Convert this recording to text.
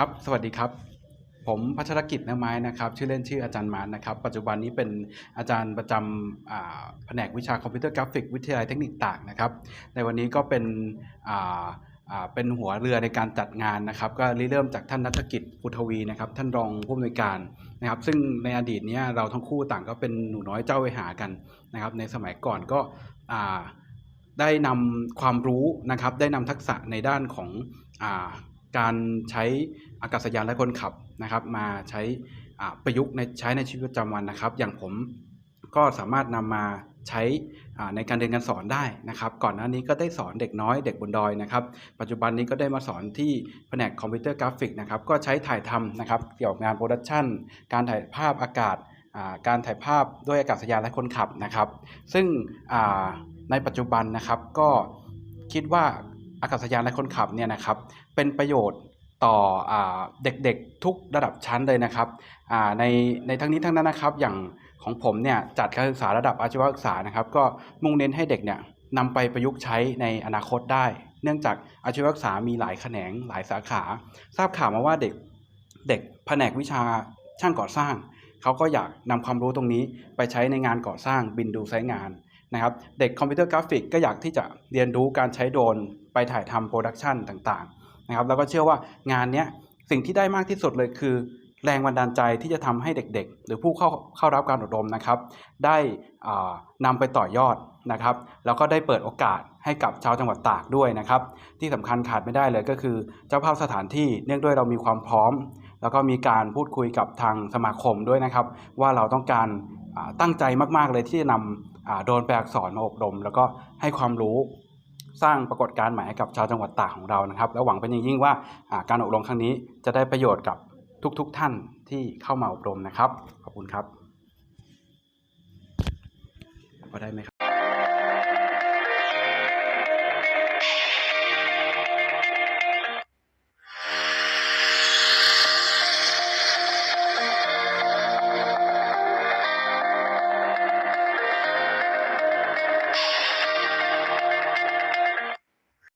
ครับ สวัสดีครับ ผมพัชรกิจนื้อไม้นะครับ ชื่อเล่นชื่ออาจารย์มานนะครับ ปัจจุบันนี้เป็นอาจารย์ประจำแผนกวิชาคอมพิวเตอร์กราฟิก วิทยาลัยเทคนิคต่ากนะครับ ในวันนี้ก็เป็นเป็นหัวเรือในการจัดงานนะครับ ก็ริเริ่มจากท่านนัฐกิจปุทวีนะครับ ท่านรองผู้อำนวยการนะครับ ซึ่งในอดีตเนี้เราทั้งคู่ต่างก็เป็นหนูน้อยเจ้าเวหากันนะครับ ในสมัยก่อนก็ได้นำความรู้นะครับ ได้นำทักษะในด้านของ การใช้อากาศยานและคนขับนะครับ มาใช้ประยุกต์ในใช้ในชีวิตประจำวันนะครับ อย่างผมก็สามารถนำมาใช้ในการเรียนการสอนได้นะครับ ก่อนหน้านี้ก็ได้สอนเด็กน้อยเด็กบนดอยนะครับ ปัจจุบันนี้ก็ได้มาสอนที่แผนกคอมพิวเตอร์กราฟิกนะครับ ก็ใช้ถ่ายทำนะครับ เกี่ยวกับงานโปรดักชันการถ่ายภาพอากาศการถ่ายภาพด้วยอากาศยานและคนขับนะครับ ซึ่งในปัจจุบันนะครับก็คิดว่า อากาศยานและคนขับเนี่ยนะครับเป็นประโยชน์ต่ออเด็กๆทุกระดับชั้นเลยนะครับในในทั้งนี้ทั้งนั้นนะครับ อย่างของผมเนี่ยจัดการศึกษาระดับอาชีวศึกษานะครับ ก็มุ่งเน้นให้เด็กเนี่ยนำไปประยุกต์ใช้ในอนาคตได้ เนื่องจากอาชีวศึกษามีหลายแขนงหลายสาขา ทราบข่าวมาว่าเด็กเด็กแผนกวิชาช่างก่อสร้าง เขาก็อยากนำความรู้ตรงนี้ไปใช้ในงานก่อสร้างบินดูไซต์งาน นะครับเด็กคอมพิวเตอร์กราฟิกก็อยากที่จะเรียนรู้การใช้โดรนไปถ่ายทำโปรดักชันต่างๆนะครับแล้วก็เชื่อว่างานนี้สิ่งที่ได้มากที่สุดเลยคือ แรงบันดาลใจที่จะทำให้เด็กๆ หรือผู้เข้าเข้ารับการอบรมนะครับ ได้อ่านำไปต่อยอดนะครับ แล้วก็ได้เปิดโอกาสให้กับชาวจังหวัดตากด้วยนะครับ ที่สำคัญขาดไม่ได้เลยก็คือ เจ้าภาพสถานที่เนื่องด้วยเรามีความพร้อม แล้วก็มีการพูดคุยกับทางสมาคมด้วยนะครับ ว่าเราต้องการตั้งใจมากๆเลยที่จะนำอ่า โดนแปลอักษรมาอบรม แล้วก็ให้ความรู้สร้างปรากฏการณ์ใหม่ให้กับชาวจังหวัดตากของเรานะครับ และหวังเป็นอย่างยิ่งว่าการอบรมครั้งนี้จะได้ประโยชน์กับทุกๆท่านที่เข้ามาอบรมนะครับ ขอบคุณครับพอได้ไหมครับ